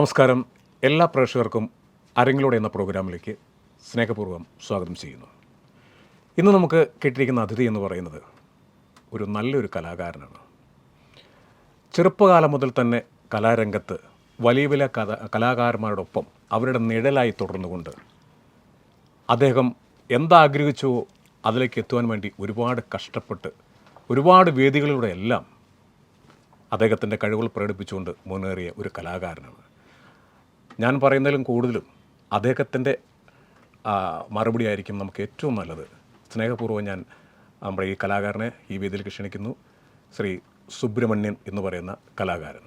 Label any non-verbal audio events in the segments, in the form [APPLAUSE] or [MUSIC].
നമസ്കാരം. എല്ലാ പ്രേക്ഷകർക്കും അരങ്ങിലൂടെ എന്ന പ്രോഗ്രാമിലേക്ക് സ്നേഹപൂർവം സ്വാഗതം ചെയ്യുന്നു. ഇന്ന് നമുക്ക് കേട്ടിരിക്കുന്ന അതിഥി എന്ന് പറയുന്നത് ഒരു നല്ലൊരു കലാകാരനാണ്. ചെറുപ്പകാലം മുതൽ തന്നെ കലാരംഗത്ത് വലിയ വലിയ കഥ കലാകാരന്മാരോടൊപ്പം അവരുടെ നിഴലായി തുടർന്നുകൊണ്ട് അദ്ദേഹം എന്താഗ്രഹിച്ചോ അതിലേക്ക് എത്തുവാൻ വേണ്ടി ഒരുപാട് കഷ്ടപ്പെട്ട് ഒരുപാട് വേദികളിലൂടെ എല്ലാം അദ്ദേഹത്തിന്റെ കഴിവുകൾ പ്രകടിപ്പിച്ചുകൊണ്ട് മുന്നേറിയ ഒരു കലാകാരനാണ്. ഞാൻ പറയുന്നതിലും കൂടുതലും അദ്ദേഹത്തിന്റെ മറുപടി ആയിരിക്കും നമുക്ക് ഏറ്റവും നല്ലത്. സ്നേഹപൂർവം ഞാൻ നമ്മുടെ ഈ കലാകാരനെ ഈ വേദിയിൽ ക്ഷണിക്കുന്നു. ശ്രീ സുബ്രഹ്മണ്യൻ എന്ന് പറയുന്ന കലാകാരൻ.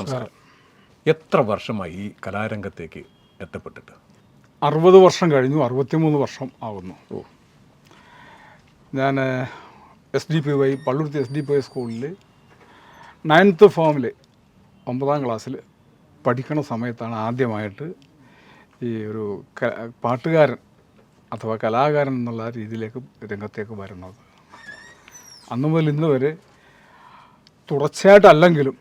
നമസ്കാരം. എത്ര വർഷമായി ഈ കലാരംഗത്തേക്ക് എത്തപ്പെട്ടിട്ട്? അറുപത് വർഷം കഴിഞ്ഞു. അറുപത്തിമൂന്ന് വർഷം ആകുന്നു ഓ. ഞാൻ S D P Y Palluruthy S D P Y സ്കൂളിൽ നയൻത്ത് ഫോമിൽ ഒമ്പതാം ക്ലാസ്സിൽ പഠിക്കണ സമയത്താണ് ആദ്യമായിട്ട് ഈ ഒരു പാട്ടുകാരൻ അഥവാ കലാകാരൻ എന്നുള്ള രീതിയിലേക്ക് രംഗത്തേക്ക് വരുന്നത്. അന്ന് മുതൽ ഇന്ന് വരെ തുടർച്ചയായിട്ടല്ലെങ്കിലും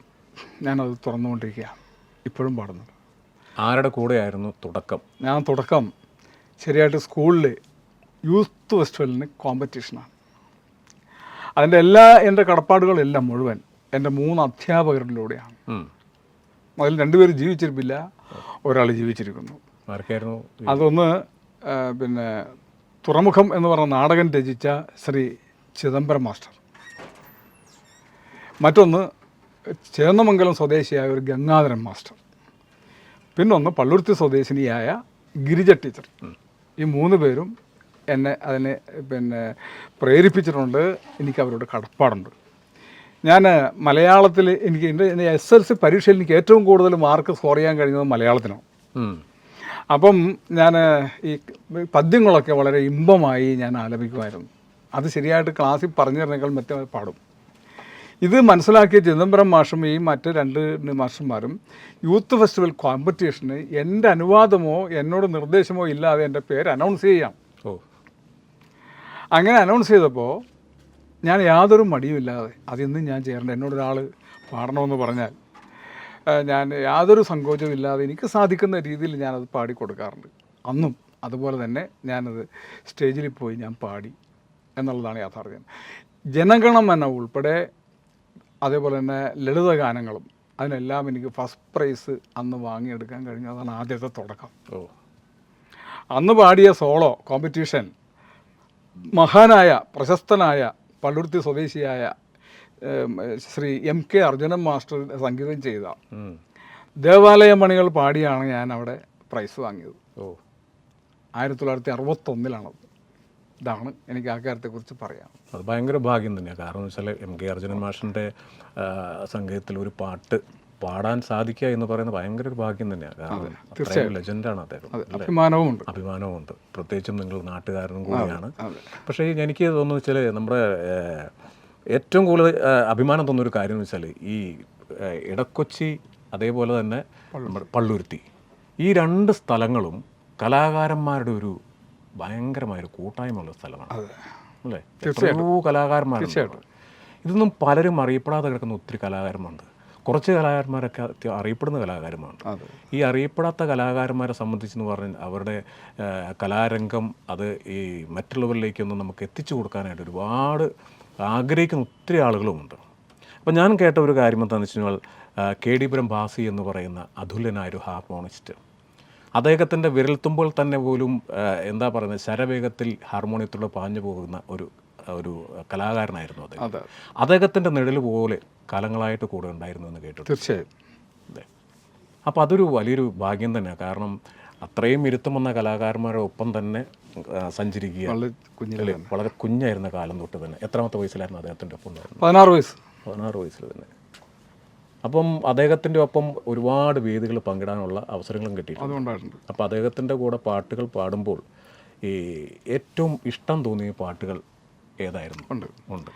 ഞാനത് തുറന്നുകൊണ്ടിരിക്കുകയാണ്. ഇപ്പോഴും പാടുന്നുണ്ട് ആരുടെ കൂടെയായിരുന്നു തുടക്കം? ഞാൻ തുടക്കം ശരിയായിട്ട് സ്കൂളിൽ യൂത്ത് ഫെസ്റ്റിവലിന് കോമ്പറ്റീഷനാണ്. അതിന്റെ എല്ലാ എന്റെ കടപ്പാടുകളെല്ലാം മുഴുവൻ എന്റെ മൂന്ന് അധ്യാപകരിലൂടെയാണ്. അതിൽ രണ്ടുപേരും ജീവിച്ചിരിപ്പില്ല ഒരാൾ ജീവിച്ചിരിക്കുന്നു. ആർക്കായിരുന്നു അതൊന്ന് പിന്നെ തുറമുഖം എന്ന് പറഞ്ഞ നാടകം രചിച്ച ശ്രീ ചിദംബരം മാസ്റ്റർ. മറ്റൊന്ന് ചേന്നമംഗലം സ്വദേശിയായ ഒരു ഗംഗാധരൻ മാസ്റ്റർ. പിന്നൊന്ന് പള്ളുരുത്തി സ്വദേശിനിയായ ഗിരിജ ടീച്ചർ. ഈ മൂന്ന് പേരും എന്നെ അതിനെ പിന്നെ പ്രേരിപ്പിച്ചിട്ടുണ്ട്. എനിക്ക് അവരോട് കടപ്പാടുണ്ട്. ഞാൻ മലയാളത്തിൽ എനിക്ക് എന്റെ എസ് എൽ സി പരീക്ഷയിൽ എനിക്ക് ഏറ്റവും കൂടുതൽ മാർക്ക് സ്കോർ ചെയ്യാൻ കഴിഞ്ഞത് മലയാളത്തിനാണ്. അപ്പം ഞാൻ ഈ പദ്യങ്ങളൊക്കെ വളരെ ഇമ്പമായി ഞാൻ ആലപിക്കുമായിരുന്നു. അത് ശരിയായിട്ട് ക്ലാസ്സിൽ പറഞ്ഞു തരുന്നേക്കാൾ മറ്റേ പാടും. ഇത് മനസ്സിലാക്കിയ ചിദംബരം മാഷും ഈ മറ്റ് രണ്ട് മാഷന്മാരും യൂത്ത് ഫെസ്റ്റിവൽ കോമ്പറ്റീഷന് എന്റെ അനുവാദമോ എന്നോട് നിർദ്ദേശമോ ഇല്ലാതെ എന്റെ പേര് അനൗൺസ് ചെയ്യാം. ഓ. അങ്ങനെ അനൗൺസ് ചെയ്തപ്പോൾ ഞാൻ യാതൊരു മടിയുമില്ലാതെ അതിന്നും ഞാൻ ചേരേണ്ട. എന്നോടൊരാൾ പാടണമെന്ന് പറഞ്ഞാൽ ഞാൻ യാതൊരു സങ്കോചവും ഇല്ലാതെ എനിക്ക് സാധിക്കുന്ന രീതിയിൽ ഞാനത് പാടിക്കൊടുക്കാറുണ്ട് അന്നും അതുപോലെ തന്നെ ഞാനത് സ്റ്റേജിൽ പോയി ഞാൻ പാടി എന്നുള്ളതാണ് യാഥാർത്ഥ്യം. ജനഗണമന ഉൾപ്പെടെ അതേപോലെ തന്നെ ലളിത ഗാനങ്ങളും അതിനെല്ലാം എനിക്ക് ഫസ്റ്റ് പ്രൈസ് അന്ന് വാങ്ങിയെടുക്കാൻ കഴിഞ്ഞു. അതാണ് ആദ്യത്തെ തുടക്കം. ഓ. അന്ന് പാടിയ സോളോ കോമ്പറ്റീഷൻ മഹാനായ പ്രശസ്തനായ പള്ളുരുത്തി സ്വദേശിയായ Shri M K Arjunan master സംഗീതം ചെയ്ത. ദേവാലയ മണികൾ പാടിയാണ് ഞാൻ അവിടെ പ്രൈസ് വാങ്ങിയത്. ഓ. ആയിരത്തി തൊള്ളായിരത്തി അറുപത്തൊന്നിലാണത് ഇതാണ് എനിക്ക് ആ കാര്യത്തെക്കുറിച്ച് പറയാം അത് ഭയങ്കര ഭാഗ്യം തന്നെയാണ് കാരണം എന്ന് വെച്ചാൽ എം കെ അർജുനൻ മാഷിന്റെ സംഗീതത്തിൽ ഒരു പാട്ട് പാടാൻ സാധിക്കുക എന്ന് പറയുന്നത് ഭയങ്കര ഒരു ഭാഗ്യം തന്നെയാണ്. കാരണം അത്രയും ലെജൻഡാണ് അദ്ദേഹം അഭിമാനവുമുണ്ട്. അഭിമാനവുമുണ്ട്. പ്രത്യേകിച്ചും നിങ്ങൾ നാട്ടുകാരനും കൂടിയാണ്. പക്ഷേ എനിക്ക് തോന്നുന്നു വെച്ചാൽ നമ്മുടെ ഏറ്റവും കൂടുതൽ അഭിമാനം തോന്നുന്ന ഒരു കാര്യം എന്ന് വെച്ചാൽ ഈ ഇടക്കൊച്ചി അതേപോലെ തന്നെ പള്ളുരുത്തി. ഈ രണ്ട് സ്ഥലങ്ങളും കലാകാരന്മാരുടെ ഒരു ഭയങ്കരമായൊരു കൂട്ടായ്മയുള്ള സ്ഥലമാണ്. അല്ലേ? എത്രയോ കലാകാരന്മാരുണ്ട്. ഇതൊന്നും പലരും അറിയപ്പെടാതെ കിടക്കുന്ന ഒത്തിരി കലാകാരന്മാരുണ്ട്. കുറച്ച് കലാകാരന്മാരൊക്കെ അറിയപ്പെടുന്ന കലാകാരന്മാരാണ് ഈ അറിയപ്പെടാത്ത കലാകാരന്മാരെ സംബന്ധിച്ചെന്ന് പറഞ്ഞാൽ അവരുടെ കലാരംഗം അത് ഈ മറ്റുള്ളവരിലേക്കൊന്നും നമുക്ക് എത്തിച്ചു കൊടുക്കാനായിട്ട് ഒരുപാട് ആഗ്രഹിക്കുന്ന ഒത്തിരി ആളുകളുമുണ്ട് അപ്പം ഞാൻ കേട്ട ഒരു കാര്യം എന്താണെന്ന് വെച്ച് കഴിഞ്ഞാൽ കെ ഡി പുരം ഭാസി എന്ന് പറയുന്ന അതുല്യനായ ഒരു ഹാർമോണിസ്റ്റ്. അദ്ദേഹത്തിന്റെ വിരൽത്തുമ്പോൾ തന്നെ പോലും എന്താ പറയുന്നത് ശരവേഗത്തിൽ ഹാർമോണിയത്തിലൂടെ പാഞ്ഞു പോകുന്ന ഒരു ഒരു കലാകാരനായിരുന്നു അദ്ദേഹം. അദ്ദേഹത്തിന്റെ നിഴൽ പോലെ കലങ്ങളായിട്ട് കൂടെ ഉണ്ടായിരുന്നു എന്ന് കേട്ടു തീർച്ചയായും. അപ്പോൾ അതൊരു വലിയൊരു ഭാഗ്യം തന്നെയാണ്. കാരണം അത്രയും ഇരുത്തം വന്ന കലാകാരന്മാരുടെ ഒപ്പം തന്നെ സഞ്ചരിക്കുക. വളരെ കുഞ്ഞായിരുന്ന കാലം തൊട്ട് തന്നെ. എത്രാമത്തെ വയസ്സിലായിരുന്നു അദ്ദേഹത്തിന്റെ ഒപ്പം പതിനാറ് വയസ്സ്. പതിനാറ് വയസ്സിൽ തന്നെ. അപ്പം അദ്ദേഹത്തിന്റെ ഒപ്പം ഒരുപാട് വേദികൾ പങ്കിടാനുള്ള അവസരങ്ങളും കിട്ടിയിട്ടുണ്ട്. അപ്പം അപ്പോൾ അദ്ദേഹത്തിന്റെ കൂടെ പാട്ടുകൾ പാടുമ്പോൾ ഈ ഏറ്റവും ഇഷ്ടം തോന്നിയ പാട്ടുകൾ ഏതായിരുന്നു? ഉണ്ട്. ഉണ്ട്.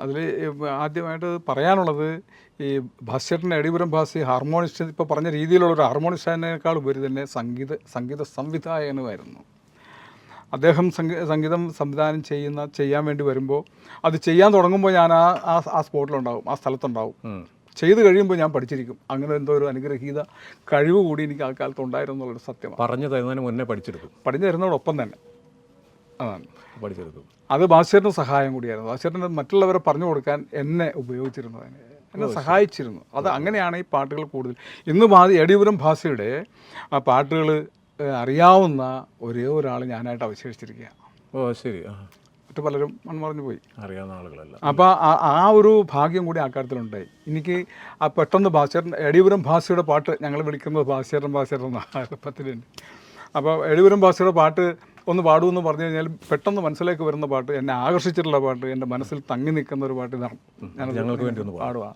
അതിൽ ആദ്യമായിട്ട് പറയാനുള്ളത് ഈ ഭാസ്യറിന്റെ അടിപുരം ഭാസി ഹാർമോണിസ്റ്റ് ഇപ്പോൾ പറഞ്ഞ രീതിയിലുള്ള ഒരു ഹാർമോണിസ്റ്റിനേക്കാൾ ഉപരി തന്നെ സംഗീത സംഗീത സംവിധായകനുമായിരുന്നു. അദ്ദേഹം സംഗീ സംഗീതം സംവിധാനം ചെയ്യുന്ന ചെയ്യാൻ വേണ്ടി വരുമ്പോൾ അത് ചെയ്യാൻ തുടങ്ങുമ്പോൾ ഞാൻ ആ ആ ആ സ്പോട്ടിലുണ്ടാവും ആ സ്ഥലത്തുണ്ടാവും. ചെയ്ത് കഴിയുമ്പോൾ ഞാൻ പഠിച്ചിരിക്കും. അങ്ങനെ എന്തോ ഒരു അനുഗ്രഹീത കഴിവ് കൂടി എനിക്ക് ആ കാലത്ത് ഉണ്ടായിരുന്നു എന്നുള്ളൊരു സത്യമാണ്. പറഞ്ഞു തരുന്നതിന് മുന്നേ പഠിച്ചെടുക്കും പഠിച്ചു തരുന്നതോടൊപ്പം തന്നെ. അതാണ്. പഠിച്ചെടുക്കും അത് ബാസ്യറിന്റെ സഹായം കൂടിയായിരുന്നു. ബാസ്യറിന് മറ്റുള്ളവരെ പറഞ്ഞു കൊടുക്കാൻ എന്നെ ഉപയോഗിച്ചിരുന്നു അതിന്. എന്നെ സഹായിച്ചിരുന്നു. അത് അങ്ങനെയാണ് ഈ പാട്ടുകൾ കൂടുതൽ. ഇന്ന് ബാധി എടിപുരം ഭാഷയുടെ ആ പാട്ടുകൾ അറിയാവുന്ന ഒരേ ഒരാൾ ഞാനായിട്ട് അവശേഷിച്ചിരിക്കുക ഓ ശരി. മറ്റു പലരും മൺമറഞ്ഞു പോയി. അറിയാവുന്ന ആളുകളല്ല. അപ്പോൾ ആ ഒരു ഭാഗ്യം കൂടി ആ കാര്യത്തിലുണ്ടായി എനിക്ക് ആ പെട്ടെന്ന് ഭാസ്കരൻ എടിപുരം ഭാഷയുടെ പാട്ട് ഞങ്ങൾ വിളിക്കുന്നത് ഭാസ്കരൻ ഭാസ്കരൻ എന്നാണ്. എളുപ്പത്തിലുണ്ട് അപ്പോൾ എടിപുരം ഭാഷയുടെ പാട്ട് ഒന്ന് പാടുമെന്ന് പറഞ്ഞു കഴിഞ്ഞാൽ പെട്ടെന്ന് മനസ്സിലേക്ക് വരുന്ന പാട്ട് എന്നെ ആകർഷിച്ചിട്ടുള്ള പാട്ട് എന്റെ മനസ്സിൽ തങ്ങി നിൽക്കുന്ന ഒരു പാട്ട് ഇതാണ്. ഞാനത് ഞങ്ങൾക്ക് വേണ്ടി ഒന്ന് പാടുക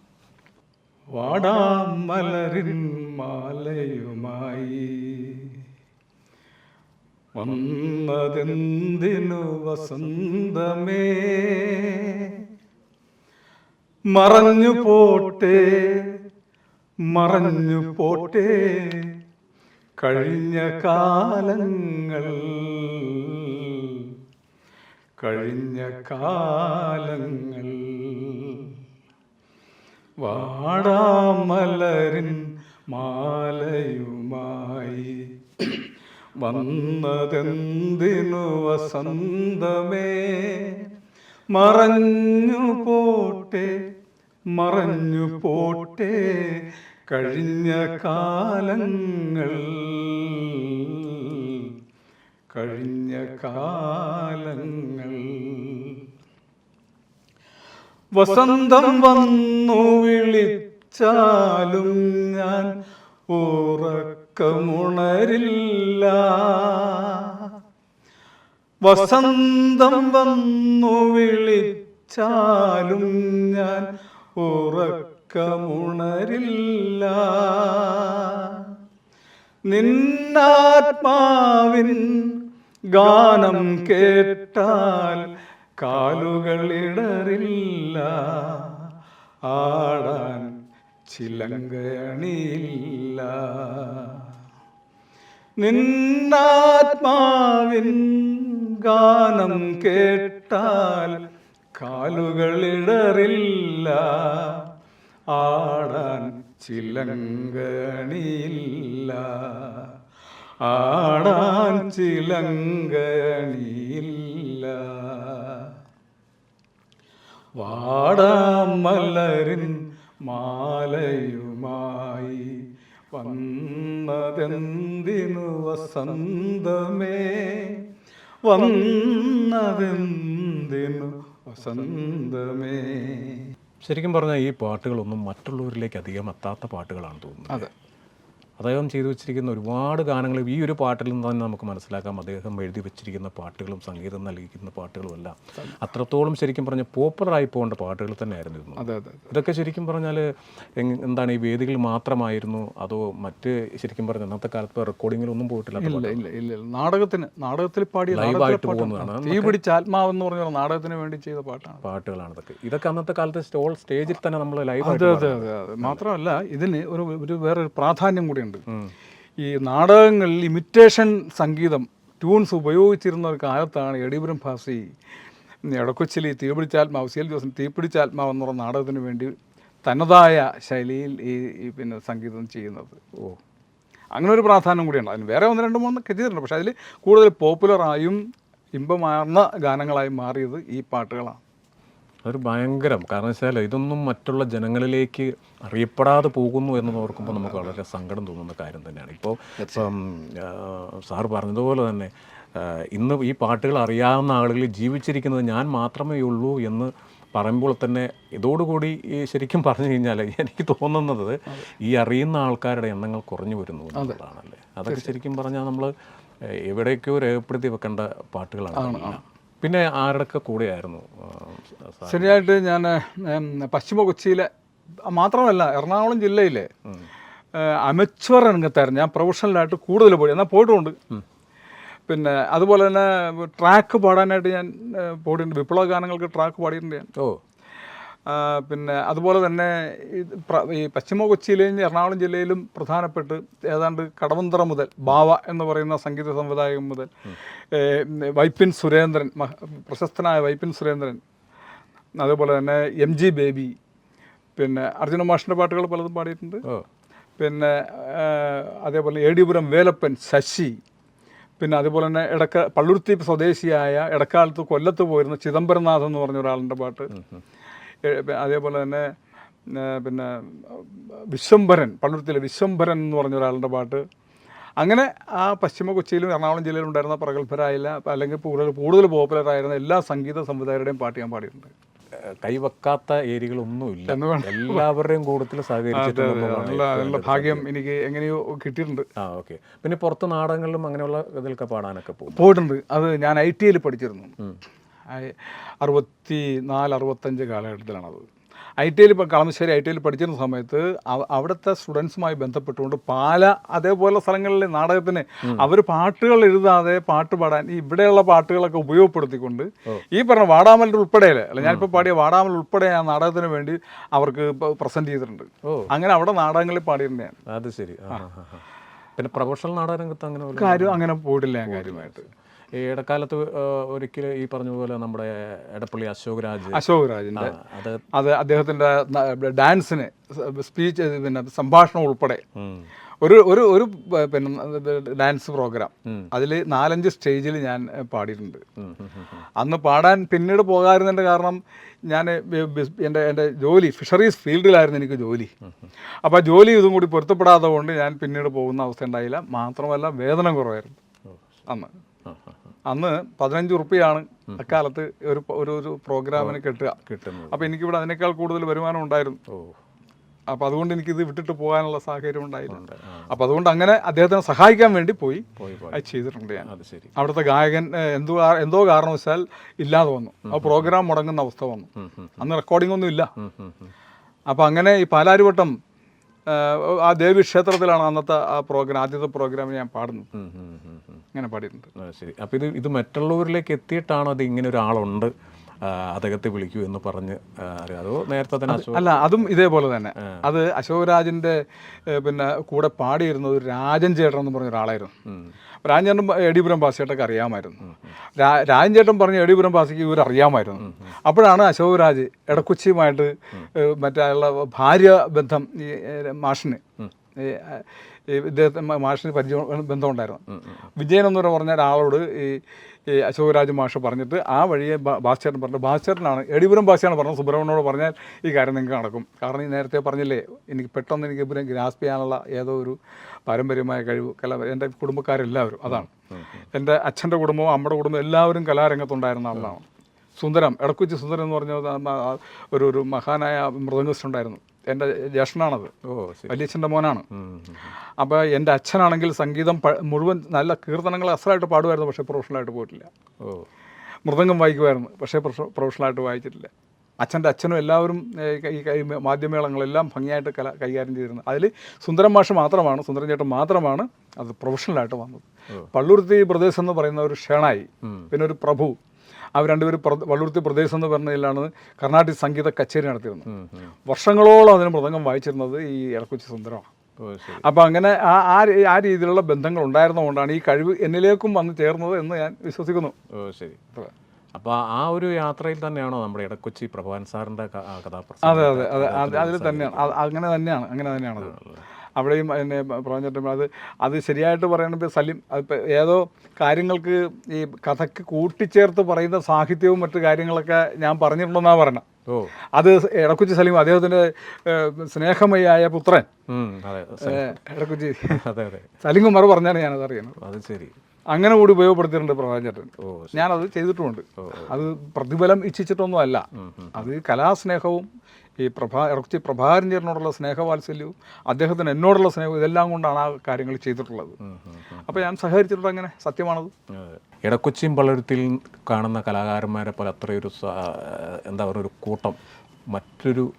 വാടാമലരിൻ മാലയുമായി വന്നതെന്തിനു വസന്തമേ? മറഞ്ഞു പോട്ടെ മറഞ്ഞു പോട്ടെ കഴിഞ്ഞ കാലങ്ങൾ കഴിഞ്ഞ കാലങ്ങൾ. വാടാമലരിൻ മാലയുമായി വന്നതെന്തിനു വസന്തമേ? മറഞ്ഞു പോട്ടെ മറഞ്ഞു പോട്ടെ കഴിഞ്ഞ കാലങ്ങൾ. കഴിഞ്ഞ കാലങ്ങൾ. വസന്തം വന്നു വിളിച്ചാലും ഞാൻ ഉറക്കമുണരില്ല. വസന്തം വന്നു വിളിച്ചാലും ഞാൻ ഉറക്കമുണരില്ല. നിന്നാത്മാവിൻ ഗാനം കേട്ടാൽ കാലുകൾ ഇടറില്ല. ആടാൻ ചിലങ്കയണിയില്ല നിന്നാത്മാവിൻ ഗാനം കേട്ടാൽ കാലുകൾ ഇടറില്ല. ആടാൻ ചിലങ്കണിയില്ല ആടാൻ ചിലങ്കണിയില്ല വാടാമലരിൻ മാലയുമായി വന്നതെന്തിനു വസന്തമേ? വന്നതെന്തിനു വസന്തമേ? ശരിക്കും പറഞ്ഞാൽ ഈ പാട്ടുകളൊന്നും മറ്റുള്ളവരിലേക്ക് അധികം എത്താത്ത പാട്ടുകളാണ് തോന്നുന്നത് അതെ. അദ്ദേഹം ചെയ്തു വെച്ചിരിക്കുന്ന ഒരുപാട് ഗാനങ്ങൾ ഈ ഒരു പാട്ടിൽ നിന്ന് തന്നെ നമുക്ക് മനസ്സിലാക്കാം. അദ്ദേഹം എഴുതി വെച്ചിരിക്കുന്ന പാട്ടുകളും സംഗീതം നൽകിയിരിക്കുന്ന പാട്ടുകളും എല്ലാം അത്രത്തോളം ശരിക്കും പറഞ്ഞ പോപ്പുലറായി പോകേണ്ട പാട്ടുകൾ തന്നെയായിരുന്നു ഇരുന്നു അതെ അതെ ഇതൊക്കെ ശരിക്കും പറഞ്ഞാൽ എന്താണ് ഈ വേദികൾ മാത്രമായിരുന്നു? അതോ മറ്റ് ശരിക്കും പറഞ്ഞാൽ അന്നത്തെ കാലത്ത് റെക്കോർഡിങ്ങിലൊന്നും പോയിട്ടില്ല ഇല്ല ഇല്ല ഇല്ല. നാടകത്തിന് നാടകത്തിൽ പാടിയ ലൈവായിട്ട്. പോകുന്നതാണ്. തീ പിടിച്ച ആത്മാവെന്ന് പറഞ്ഞ നാടകത്തിന് വേണ്ടി ചെയ്ത പാട്ടാണ്. പാട്ടുകളാണ് ഇതൊക്കെ. ഇതൊക്കെ അന്നത്തെ കാലത്ത് സ്റ്റോൾ സ്റ്റേജിൽ തന്നെ നമ്മൾ ലൈവ് അതെ അതെ അതെ മാത്രമല്ല ഇതിന് ഒരു ഒരു വേറൊരു പ്രാധാന്യം കൂടിയുണ്ട് ഈ നാടകങ്ങളിൽ ഇമിറ്റേഷൻ സംഗീതം ട്യൂൺസ് ഉപയോഗിച്ചിരുന്ന ഒരു കാലത്താണ് എടിപുരം ഭാസി എടക്കൊച്ചിലി തീപിടിച്ചാത്മാവ് സി എൽ ജോസൻ തീപിടിച്ചാത്മാവ് എന്ന് പറഞ്ഞ നാടകത്തിന് വേണ്ടി തനതായ ശൈലിയിൽ ഈ ഈ പിന്നെ സംഗീതം ചെയ്യുന്നത്. ഓ. അങ്ങനെ ഒരു പ്രാധാന്യം കൂടിയുണ്ട്. അതിന് വേറെ ഒന്ന് രണ്ട് മൂന്ന് ചെയ്തിട്ടുണ്ട് പക്ഷേ അതിൽ കൂടുതൽ പോപ്പുലറായും ഇമ്പമാർന്ന ഗാനങ്ങളായി മാറിയത് ഈ പാട്ടുകളാണ്. അതൊരു ഭയങ്കരം. കാരണം വെച്ചാൽ ഇതൊന്നും മറ്റുള്ള ജനങ്ങളിലേക്ക് അറിയപ്പെടാതെ പോകുന്നു എന്ന് ഓർക്കുമ്പോൾ നമുക്ക് വളരെ സങ്കടം തോന്നുന്ന കാര്യം തന്നെയാണ്. ഇപ്പോൾ ഇപ്പം സാർ പറഞ്ഞതുപോലെ തന്നെ ഇന്ന് ഈ പാട്ടുകൾ അറിയാവുന്ന ആളുകൾ ജീവിച്ചിരിക്കുന്നത് ഞാൻ മാത്രമേ ഉള്ളൂ എന്ന് പറയുമ്പോൾ തന്നെ ഇതോടുകൂടി ശരിക്കും പറഞ്ഞു കഴിഞ്ഞാൽ എനിക്ക് തോന്നുന്നത് ഈ അറിയുന്ന ആൾക്കാരുടെ എണ്ണങ്ങൾ കുറഞ്ഞു വരുന്നു എന്നുള്ളതാണല്ലേ? അതൊക്കെ ശരിക്കും പറഞ്ഞാൽ നമ്മൾ എവിടേക്കോ രേഖപ്പെടുത്തി വെക്കേണ്ട പാട്ടുകളാണ്. പിന്നെ ആരുടെയൊക്കെ കൂടെയായിരുന്നു? ശരിയായിട്ട് ഞാൻ പശ്ചിമ കൊച്ചിയിലെ മാത്രമല്ല എറണാകുളം ജില്ലയിലെ അമച്വർ രംഗത്തായിരുന്നു. ഞാൻ പ്രൊഫഷണലായിട്ട് കൂടുതൽ പോയി. എന്നാൽ പോയിട്ടുണ്ട്. പിന്നെ അതുപോലെ തന്നെ ട്രാക്ക് പാടാനായിട്ട് ഞാൻ പോയിട്ടുണ്ട്. വിപ്ലവ ഗാനങ്ങൾക്ക് ട്രാക്ക് പാടിയിട്ടുണ്ട് ഞാൻ. ഓ. പിന്നെ അതുപോലെ തന്നെ ഈ പശ്ചിമ കൊച്ചിയിലെയും എറണാകുളം ജില്ലയിലും പ്രധാനപ്പെട്ട് ഏതാണ്ട് കടവന്തറ മുതൽ ബാവ എന്ന് പറയുന്ന സംഗീത സംവിധായകൻ മുതൽ വൈപ്പിൻ സുരേന്ദ്രൻ പ്രശസ്തനായ വൈപ്പിൻ സുരേന്ദ്രൻ അതുപോലെ തന്നെ എം ജി ബേബി പിന്നെ അർജുന മാഷിന്റെ പാട്ടുകൾ പലതും പാടിയിട്ടുണ്ട്. പിന്നെ അതേപോലെ ഏടിപുരം വേലപ്പൻ ശശി പിന്നെ അതുപോലെ തന്നെ ഇടക്ക പള്ളുരുത്തി സ്വദേശിയായ ഇടക്കാലത്ത് കൊല്ലത്ത് പോയിരുന്ന ചിദംബരനാഥ് എന്ന് പറഞ്ഞ ഒരാളുടെ പാട്ട്. അതേപോലെ തന്നെ പിന്നെ വിശ്വംഭരൻ പള്ളുരുത്തിലെ വിശ്വംഭരൻ എന്ന് പറഞ്ഞ ഒരാളുടെ പാട്ട്. അങ്ങനെ ആ പശ്ചിമ കൊച്ചിയിലും എറണാകുളം ജില്ലയിലും ഉണ്ടായിരുന്ന പ്രഗത്ഭരായില്ല അല്ലെങ്കിൽ കൂടുതൽ കൂടുതൽ പോപ്പുലർ ആയിരുന്ന എല്ലാ സംഗീത സംവിധായകരുടെയും പാട്ട് ഞാൻ പാടിയിട്ടുണ്ട്. കൈവക്കാത്ത ഏരികളൊന്നുമില്ല. ഏരിയകളൊന്നുമില്ല. എല്ലാവരുടെയും കൂടുതൽ അതിനുള്ള ഭാഗ്യം എനിക്ക് എങ്ങനെയോ കിട്ടിയിട്ടുണ്ട്. ആ ഓക്കെ. പിന്നെ പുറത്ത് നാടകങ്ങളിലും അങ്ങനെയുള്ള ഇതിലൊക്കെ പാടാനൊക്കെ പോകും. പോയിട്ടുണ്ട്. അത് ഞാൻ ഐ ടി ഐയിൽ പഠിച്ചിരുന്നു. അറുപത്തി നാല് അറുപത്തഞ്ച് കാലഘട്ടത്തിലാണത്. ഐ ടി ഐയിൽ ഇപ്പോൾ കളമശ്ശേരി ഐ ടി ഐയിൽ പഠിച്ചിരുന്ന സമയത്ത് അവ- അവിടുത്തെ സ്റ്റുഡൻസുമായി ബന്ധപ്പെട്ടുകൊണ്ട് പാല അതേപോലെ സ്ഥലങ്ങളിലെ നാടകത്തിന് അവർ പാട്ടുകൾ എഴുതാതെ പാട്ട് പാടാൻ ഇവിടെയുള്ള പാട്ടുകളൊക്കെ ഉപയോഗപ്പെടുത്തിക്കൊണ്ട് ഈ പറഞ്ഞ വാടാമലിന്റെ ഉൾപ്പെടെയല്ലേ അല്ല ഞാനിപ്പോൾ പാടിയ വാടാമൽ ഉൾപ്പെടെ ആ നാടകത്തിന് വേണ്ടി അവർക്ക് പ്രസന്റ് ചെയ്തിട്ടുണ്ട്. അങ്ങനെ അവിടെ നാടകങ്ങളിൽ പാടിയിരുന്നതാണ് അത് ശരി. പിന്നെ പ്രൊഫഷണൽ നാടകരംഗത്ത് അങ്ങനെ കാര്യം അങ്ങനെ പോയിട്ടില്ല ഞാൻ കാര്യമായിട്ട്. ഈ ഇടക്കാലത്ത് ഒരിക്കൽ ഈ പറഞ്ഞ പോലെ നമ്മുടെ എടപ്പള്ളി അശോക് രാജ് അശോക് രാജിന്റെ അത് അദ്ദേഹത്തിന്റെ ഡാൻസിന് സ്പീച്ച് പിന്നെ സംഭാഷണം ഉൾപ്പെടെ ഒരു ഒരു ഒരു പിന്നെ ഡാൻസ് പ്രോഗ്രാം അതിൽ നാലഞ്ച് സ്റ്റേജിൽ ഞാൻ പാടിയിട്ടുണ്ട്. അന്ന് പാടാൻ പിന്നീട് പോകാറുണ്ട് കാരണം ഞാൻ എന്റെ എന്റെ ജോലി ഫിഷറീസ് ഫീൽഡിലായിരുന്നു എനിക്ക് ജോലി. അപ്പോൾ ആ ജോലി ഇതും കൂടി പൊരുത്തപ്പെടാതെ കൊണ്ട് ഞാൻ പിന്നീട് പോകുന്ന അവസ്ഥ ഉണ്ടായില്ല. മാത്രമല്ല വേതനം കുറവായിരുന്നു അന്ന്. അന്ന് പതിനഞ്ച് ഉറുപ്പിയാണ് അക്കാലത്ത് ഒരു ഒരു ഒരു പ്രോഗ്രാമിന് കിട്ടുക. കിട്ടുന്നത്. അപ്പോൾ എനിക്കിവിടെ അതിനേക്കാൾ കൂടുതൽ വരുമാനം ഉണ്ടായിരുന്നു. അപ്പോൾ അതുകൊണ്ട് ഇത് വിട്ടിട്ട് പോകാനുള്ള സാഹചര്യം ഉണ്ടായിരുന്നു ഉണ്ട്. അപ്പോൾ അതുകൊണ്ട് അങ്ങനെ അദ്ദേഹത്തിനെ സഹായിക്കാൻ വേണ്ടി പോയി. അത് ചെയ്തിട്ടുണ്ട് ഞാൻ. അവിടുത്തെ ഗായകൻ എന്തോ എന്തോ കാരണവശാൽ ഇല്ലാതെ വന്നു. ആ പ്രോഗ്രാം മുടങ്ങുന്ന അവസ്ഥ വന്നു. അന്ന് റെക്കോർഡിംഗ് ഒന്നും ഇല്ല. അപ്പോൾ അങ്ങനെ ഈ പാലാരിവട്ടം ആ ദേവി ക്ഷേത്രത്തിലാണ് അന്നത്തെ ആ പ്രോഗ്രാം ആദ്യത്തെ പ്രോഗ്രാം ഞാൻ പാടുന്നത്. ഇങ്ങനെ. അങ്ങനെ പാടിയിട്ടുണ്ട്. ശരി. അപ്പോൾ ഇത് ഇത് മറ്റുള്ളവരിലേക്ക് എത്തിയിട്ടാണോ അത് ഇങ്ങനെ ഒരാളുണ്ട്? അദ്ദേഹത്തെ വിളിക്കൂ എന്ന് പറഞ്ഞ് അറിയാതോ അതോ നേരത്തെ തന്നെ അല്ല അതും ഇതേപോലെ തന്നെ. അത് അശോകരാജിന്റെ പിന്നെ കൂടെ പാടിയിരുന്ന ഒരു രാജൻ ചേട്ടൻ എന്ന് പറഞ്ഞ ഒരാളായിരുന്നു. രാജൻ ചേട്ടൻ എടിപുരം ബാസിയേട്ടൊക്കെ അറിയാമായിരുന്നു. രാജൻ ചേട്ടൻ പറഞ്ഞ എടിപുരം ബാസിക്ക് ഇവർ അറിയാമായിരുന്നു. അപ്പോഴാണ് അശോക് രാജ് ഇടക്കൊച്ചിയുമായിട്ട് മറ്റേ അയാളുടെ ഭാര്യ ബന്ധം ഈ മാഷിന് ഇദ്ദേഹത്തെ മാഷിന് പരിചയ ബന്ധമുണ്ടായിരുന്നു വിജയൻ എന്ന് പറഞ്ഞ ഒരാളോട് ഈ ഈ അശോകരാജ് മാഷ പറഞ്ഞിട്ട് ആ വഴിയെ ഭാസ്കരൻ പറഞ്ഞു ഭാസ്കരനാണ് എടിപുരം ഭാഷയാണ് പറഞ്ഞത്. സുബ്രഹ്മണ്യോട് പറഞ്ഞാൽ ഈ കാര്യം നിങ്ങൾക്ക് നടക്കും. കാരണം ഈ നേരത്തെ പറഞ്ഞില്ലേ എനിക്ക് പെട്ടെന്ന് എനിക്ക് ഇവരെ ഗ്രാസ്പ് ചെയ്യാനുള്ള ഏതോ ഒരു പാരമ്പര്യമായ കഴിവ് കല എന്റെ കുടുംബക്കാരെല്ലാവരും അതാണ്. എന്റെ അച്ഛന്റെ കുടുംബവും അമ്മയുടെ കുടുംബവും എല്ലാവരും കലാരംഗത്തുണ്ടായിരുന്ന ആളാണ്. സുന്ദരം എടക്കുച്ചി സുന്ദരം എന്ന് പറഞ്ഞ ഒരു ഒരു മഹാനായ മൃദംഗസ്റ്റ് ഉണ്ടായിരുന്നു. എന്റെ ജ്യേഷ്ഠനാണത് വലിയച്ഛന്റെ മോനാണ്. അപ്പോൾ എന്റെ അച്ഛനാണെങ്കിൽ സംഗീതം മുഴുവൻ നല്ല കീർത്തനങ്ങൾ അസലായിട്ട് പാടുമായിരുന്നു പക്ഷേ പ്രൊഫഷണലായിട്ട് പോയിട്ടില്ല. ഓ. മൃദംഗം വായിക്കുമായിരുന്നു പക്ഷേ പ്രൊഫ- പ്രൊഫഷണലായിട്ട് വായിച്ചിട്ടില്ല. അച്ഛന്റെ അച്ഛനും എല്ലാവരും ഈ മാധ്യമേളങ്ങളെല്ലാം ഭംഗിയായിട്ട് കല കൈകാര്യം ചെയ്തിരുന്നു അതിൽ സുന്ദരം മാഷ് മാത്രമാണ് സുന്ദരൻ ചേട്ടൻ മാത്രമാണ് അത് പ്രൊഫഷണലായിട്ട് വന്നത്. പള്ളുരുത്തി പ്രദേശം എന്ന് പറയുന്ന ഒരു ഷേണായി പിന്നെ ഒരു പ്രഭു അവർ രണ്ടുപേരും പ്ര- പള്ളുരുത്തി പ്രദേശം എന്ന് പറഞ്ഞതിലാണ് കർണാട്ടിക് സംഗീത കച്ചേരി നടത്തിയിരുന്നത്. വർഷങ്ങളോളം അതിന് മൃദംഗം വായിച്ചിരുന്നത് ഈ ഇടക്കുച്ചി സുന്ദരമാണ്. അപ്പം അങ്ങനെ ആ ആ ആ രീതിയിലുള്ള ബന്ധങ്ങൾ ഉണ്ടായിരുന്നതുകൊണ്ടാണ് ഈ കഴിവ് എന്നിലേക്കും വന്ന് ചേർന്നത് എന്ന് ഞാൻ വിശ്വസിക്കുന്നു. ഓ ശരി. അപ്പോൾ ആ ഒരു യാത്രയിൽ തന്നെയാണോ നമ്മുടെ ഇടക്കൊച്ചി പ്രഭാൻ സാറിന്റെ കഥാപ്രസംഗം? അതെ അതെ അതെ. അതിൽ തന്നെയാണ്. അങ്ങനെ തന്നെയാണ് അങ്ങനെ തന്നെയാണത്. അവിടെയും എന്നെ പറഞ്ഞിട്ടുണ്ട്. അത് അത് ശരിയായിട്ട് പറയണമെങ്കിൽ സലിം അതിപ്പോൾ ഏതോ കാര്യങ്ങൾക്ക് ഈ കഥയ്ക്ക് കൂട്ടിച്ചേർത്ത് പറയുന്ന സാഹിത്യവും മറ്റു കാര്യങ്ങളൊക്കെ ഞാൻ പറഞ്ഞിട്ടുണ്ടെന്നാണ് പറഞ്ഞത് ഓ. അത് ഇടക്കുച്ചി സലീം അദ്ദേഹത്തിന്റെ സ്നേഹമയായ പുത്രൻ. അതെ [LAUGHS] സലിം കുമാർ പറഞ്ഞാണ് ഞാനത് അറിയുന്നത് അത് ശരി. അങ്ങനെ കൂടി ഉപയോഗപ്പെടുത്തിയിട്ടുണ്ട് പ്രഭാചേട്ടൻ ഞാനത് ചെയ്തിട്ടുമുണ്ട്. അത് പ്രതിഫലം ഇച്ഛിച്ചിട്ടൊന്നും അല്ല അത് കലാസ്നേഹവും ഈ പ്രഭാ ഇറച്ചി പ്രഭാകരൻ ചേട്ടനോടുള്ള സ്നേഹവാത്സല്യവും അദ്ദേഹത്തിന് എന്നോടുള്ള സ്നേഹവും ഇതെല്ലാം കൊണ്ടാണ് ആ കാര്യങ്ങൾ ചെയ്തിട്ടുള്ളത്. അപ്പോൾ ഞാൻ സഹകരിച്ചിട്ടുണ്ട് അങ്ങനെ. സത്യമാണത്. ഇടക്കൊച്ചിയും പള്ളരുത്തിൽ കാണുന്ന കലാകാരന്മാരെ പോലെ അത്രയൊരു എന്താ പറയുക ഒരു കൂട്ടം മറ്റൊരു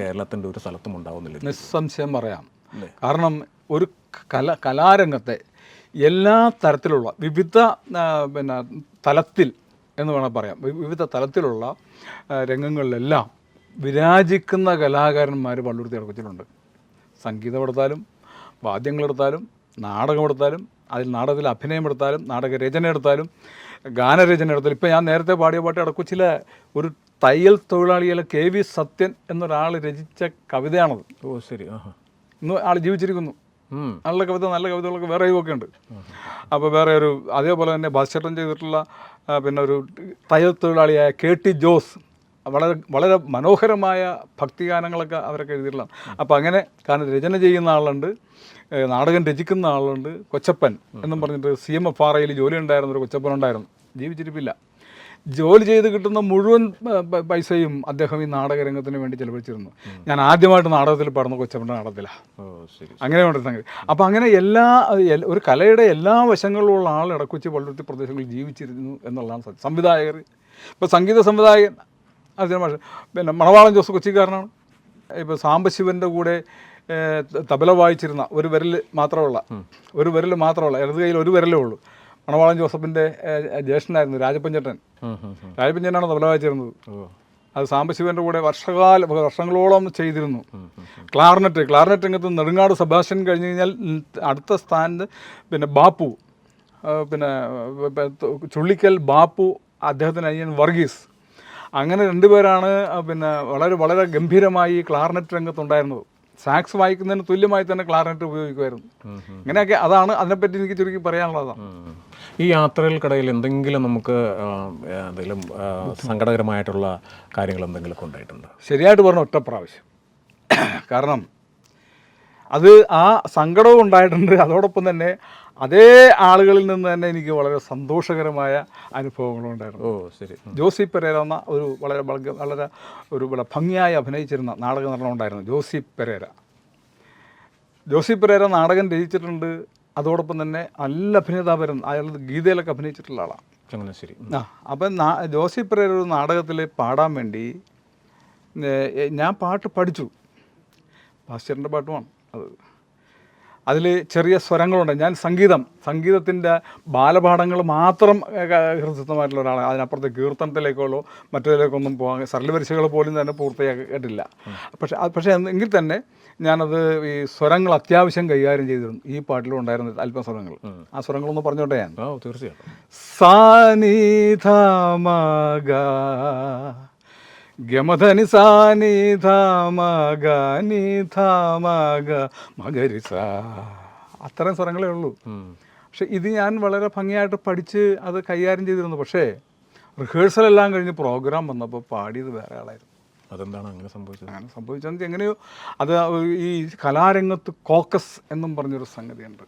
കേരളത്തിന്റെ ഒരു സ്ഥലത്തും ഉണ്ടാവുന്നില്ല. നിസ്സംശയം പറയാം. കാരണം ഒരു കല കലാരംഗത്തെ എല്ലാ തരത്തിലുള്ള വിവിധ പിന്നെ തലത്തിൽ എന്ന് വേണം പറയാം. വിവിധ തലത്തിലുള്ള രംഗങ്ങളിലെല്ലാം വിരാജിക്കുന്ന കലാകാരന്മാർ പള്ളുരുത്തി ഇടക്കൊച്ചിലുണ്ട് സംഗീതം എടുത്താലും വാദ്യങ്ങളെടുത്താലും നാടകം എടുത്താലും അതിൽ നാടകത്തിൽ അഭിനയം എടുത്താലും നാടക രചന എടുത്താലും ഗാനരചന എടുത്താലും. ഇപ്പം ഞാൻ നേരത്തെ പാടിയ പാട്ട് ഇടക്കൊച്ചിലെ ഒരു തയ്യൽ തൊഴിലാളിയിലെ കെ വി സത്യൻ എന്നൊരാൾ രചിച്ച കവിതയാണത്. ഓ ശരി. ഇന്ന് ആൾ ജീവിച്ചിരിക്കുന്നു. നല്ല കവിത നല്ല കവിതകളൊക്കെ വേറെയും ഒക്കെ ഉണ്ട്. അപ്പോൾ വേറെ ഒരു അതേപോലെ തന്നെ ബാസ്ചട്ടൻ ചെയ്തിട്ടുള്ള പിന്നെ ഒരു തയ്യൽ തൊഴിലാളിയായ കെ ടി ജോസ് വളരെ വളരെ മനോഹരമായ ഭക്തിഗാനങ്ങളൊക്കെ അവരൊക്കെ എഴുതിയിട്ടുള്ളതാണ്. അപ്പോൾ അങ്ങനെ കാരണം രചന ചെയ്യുന്ന ആളുണ്ട് നാടകം രചിക്കുന്ന ആളുണ്ട് കൊച്ചപ്പൻ എന്നും പറഞ്ഞിട്ട് സി എം എഫ് ആർ ഐയിൽ ജോലി ഉണ്ടായിരുന്ന ഒരു കൊച്ചപ്പൻ ഉണ്ടായിരുന്നു ജീവിച്ചിരിപ്പില്ല. ജോലി ചെയ്ത് കിട്ടുന്ന മുഴുവൻ പൈസയും അദ്ദേഹം ഈ നാടകരംഗത്തിന് വേണ്ടി ചെലവഴിച്ചിരുന്നു. ഞാൻ ആദ്യമായിട്ട് നാടകത്തിൽ പാടുന്ന കൊച്ചപ്പന്റെ നാടകത്തിലാണ് അങ്ങനെ സംഗതി. അപ്പോൾ അങ്ങനെ എല്ലാ ഒരു കലയുടെ എല്ലാ വശങ്ങളിലുള്ള ആൾ ഇടക്കൊച്ചി പള്ളുരുത്തി പ്രദേശങ്ങളിൽ ജീവിച്ചിരുന്നു എന്നുള്ളതാണ് സംവിധായകർ ഇപ്പോൾ സംഗീത സംവിധായകൻ അതിന് മാഷ് പിന്നെ മണവാളൻ ജോസ് കൊച്ചിക്കാരനാണ്. ഇപ്പോൾ സാംബശിവന്റെ കൂടെ തബല വായിച്ചിരുന്ന ഒരു വിരൽ മാത്രമുള്ള ഒരു വിരൽ മാത്രമുള്ള ഇടത് കയ്യിൽ ഒരു വിരലേ ഉള്ളൂ. മണവാളൻ ജോസഫിന്റെ ജ്യേഷ്ഠനായിരുന്നു രാജപ്പഞ്ചേട്ടൻ. രാജപ്പഞ്ചേട്ടനാണ് തബല വായിച്ചിരുന്നത്. അത് സാംബശിവന്റെ കൂടെ വർഷകാല വർഷങ്ങളോളം ചെയ്തിരുന്നു. ക്ലാർനെറ്റ് ക്ലാർനെറ്റ് രംഗത്ത് നെടുങ്ങാട് സഭാഷൻ കഴിഞ്ഞ് കഴിഞ്ഞാൽ അടുത്ത സ്ഥാനത്ത് പിന്നെ ബാപ്പു പിന്നെ ചുള്ളിക്കൽ ബാപ്പു അദ്ദേഹത്തിന് അനിയൻ വർഗീസ് അങ്ങനെ രണ്ടുപേരാണ് പിന്നെ വളരെ വളരെ ഗംഭീരമായി ക്ലാർനെറ്റ് രംഗത്തുണ്ടായിരുന്നത്. സാക്സ് വായിക്കുന്നതിന് തുല്യമായി തന്നെ ക്ലാർനെറ്റ് ഉപയോഗിക്കുമായിരുന്നു. ഇങ്ങനെയൊക്കെ അതാണ് അതിനെപ്പറ്റി എനിക്ക് ചുരുക്കി പറയാനുള്ളതാണ് ഈ ഈ യാത്രകൾക്കിടയിൽ എന്തെങ്കിലും നമുക്ക് എന്തെങ്കിലും സങ്കടകരമായിട്ടുള്ള കാര്യങ്ങൾ എന്തെങ്കിലും ഉണ്ടായിട്ടുണ്ട്? ശരിയായിട്ട് പറഞ്ഞ ഒറ്റ പ്രാവശ്യം. കാരണം അത് ആ സങ്കടവും ഉണ്ടായിട്ടുണ്ട്. അതോടൊപ്പം തന്നെ അതേ ആളുകളിൽ നിന്ന് തന്നെ എനിക്ക് വളരെ സന്തോഷകരമായ അനുഭവങ്ങളുണ്ടായിരുന്നു ഓ ശരി. ജോസി പെരേര എന്ന ഒരു വളരെ വളരെ ഒരു വളരെ ഭംഗിയായി അഭിനയിച്ചിരുന്ന നാടക നടനുണ്ടായിരുന്നു ജോസി പെരേര. ജോസി പെരേര നാടകം രചിച്ചിട്ടുണ്ട്. അതോടൊപ്പം തന്നെ നല്ല അഭിനേതാപരം അയാൾ ഗീതയിലൊക്കെ അഭിനയിച്ചിട്ടുള്ള ആളാണ് ചങ്ങനാശ്ശേരി. ആ അപ്പം ജോസി പെരേര ഒരു നാടകത്തിൽ പാടാൻ വേണ്ടി ഞാൻ പാട്ട് പഠിച്ചു. ഭാസ്കരന്റെ പാട്ടുമാണ് അത്. അതിൽ ചെറിയ സ്വരങ്ങളുണ്ട്. ഞാൻ സംഗീതം സംഗീതത്തിന്റെ ബാലപാഠങ്ങൾ മാത്രം ഹൃദയമായിട്ടുള്ള ഒരാളാണ്. അതിനപ്പുറത്ത് കീർത്തനത്തിലേക്കോ മറ്റേതിലേക്കൊന്നും പോകാൻ സരളപരീക്ഷകൾ പോലും തന്നെ പൂർത്തിയാക്കിയിട്ടില്ല. പക്ഷേ പക്ഷേ എങ്കിൽ തന്നെ ഞാനത് ഈ സ്വരങ്ങൾ അത്യാവശ്യം കൈകാര്യം ചെയ്തിരുന്നു. ഈ പാട്ടിലും ഉണ്ടായിരുന്ന അല്പം സ്വരങ്ങൾ. ആ സ്വരങ്ങളൊന്ന് പറഞ്ഞോട്ടെ ഞാൻ? തീർച്ചയായിട്ടും. സാനിധമഗ ഗമധനി സാനിധമഗ നിധമഗ മകരിസ. അത്രയും സ്വരങ്ങളേ ഉള്ളൂ. പക്ഷെ ഇത് ഞാൻ വളരെ ഭംഗിയായിട്ട് പഠിച്ച് അത് കൈകാര്യം ചെയ്തിരുന്നു. പക്ഷേ റിഹേഴ്സൽ എല്ലാം കഴിഞ്ഞ് പ്രോഗ്രാം വന്നപ്പോൾ പാടിയത് വേറെ ആളായിരുന്നു. അതെന്താണ് അങ്ങനെ സംഭവിച്ചത്? അങ്ങനെ സംഭവിച്ചത് എങ്ങനെയോ അത് ഈ കലാരംഗത്ത് കോക്കസ് എന്നും പറഞ്ഞൊരു സംഗതിയുണ്ട്.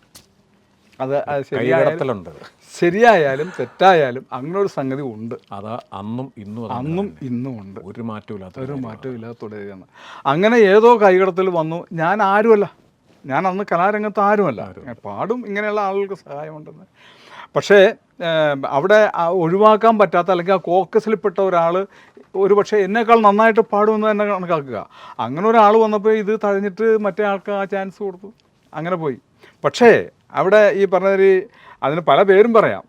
അത് അത് ശരിയായാലും തെറ്റായാലും അങ്ങനെ ഒരു സംഗതി ഉണ്ട്. അത് അന്നും ഇന്നും അന്നും ഇന്നും ഉണ്ട്. ഒരു മാറ്റമില്ലാത്ത ഒരു മാറ്റവും ഇല്ലാത്ത തുടരുകയാണ്. അങ്ങനെ ഏതോ കൈകടത്തിൽ വന്നു. ഞാൻ ആരുമല്ല. ഞാൻ അന്ന് കലാരംഗത്ത് ആരുമല്ല. പാടും ഇങ്ങനെയുള്ള ആളുകൾക്ക് സഹായമുണ്ടെന്ന്. പക്ഷേ അവിടെ ഒഴിവാക്കാൻ പറ്റാത്ത അല്ലെങ്കിൽ ആ കോക്കസിൽപ്പെട്ട ഒരാൾ ഒരു പക്ഷേ എന്നേക്കാൾ നന്നായിട്ട് പാടുമെന്ന് തന്നെ കണക്കാക്കുക. അങ്ങനെ ഒരാൾ വന്നപ്പോൾ ഇത് തഴഞ്ഞിട്ട് മറ്റേ ആൾക്ക് ആ ചാൻസ് കൊടുത്തു. അങ്ങനെ പോയി. പക്ഷേ അവിടെ ഈ പറഞ്ഞൊരു അതിന് പല പേരും പറയാം.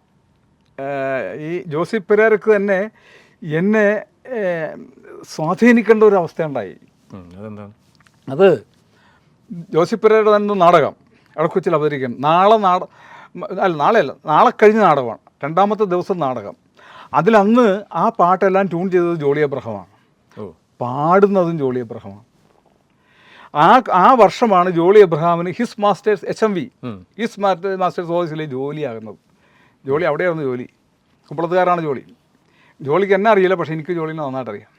ഈ ജോസി പെരേരക്ക് തന്നെ എന്നെ സ്വാധീനിക്കേണ്ട ഒരു അവസ്ഥ ഉണ്ടായി അതെന്താണ്? അത് ജോസി പെരേരയുടെ തന്നെ നാടകം ഇടക്കൊച്ചിൽ അവതരിക്കും. നാളെ നാട നാളെ അല്ല നാളെയല്ല നാളെ കഴിഞ്ഞ നാടകമാണ്. രണ്ടാമത്തെ ദിവസം നാടകം. അതിലന്ന് ആ പാട്ടെല്ലാം ട്യൂൺ ചെയ്തത് ജോളി അബ്രഹമാണ്. പാടുന്നതും ജോളി അബ്രഹമാണ്. ആ ആ വർഷമാണ് Jolly എബ്രഹാമിന് his master's H M V. His master's ഓഫീസിലെ ജോലിയാകുന്നത്. ജോളി അവിടെയായിരുന്നു ജോലി. കുമ്പളത്തുകാരാണ് ജോളി. ജോലിക്ക് എന്നെ അറിയില്ല പക്ഷേ എനിക്ക് ജോലിനെ നന്നായിട്ട് അറിയാം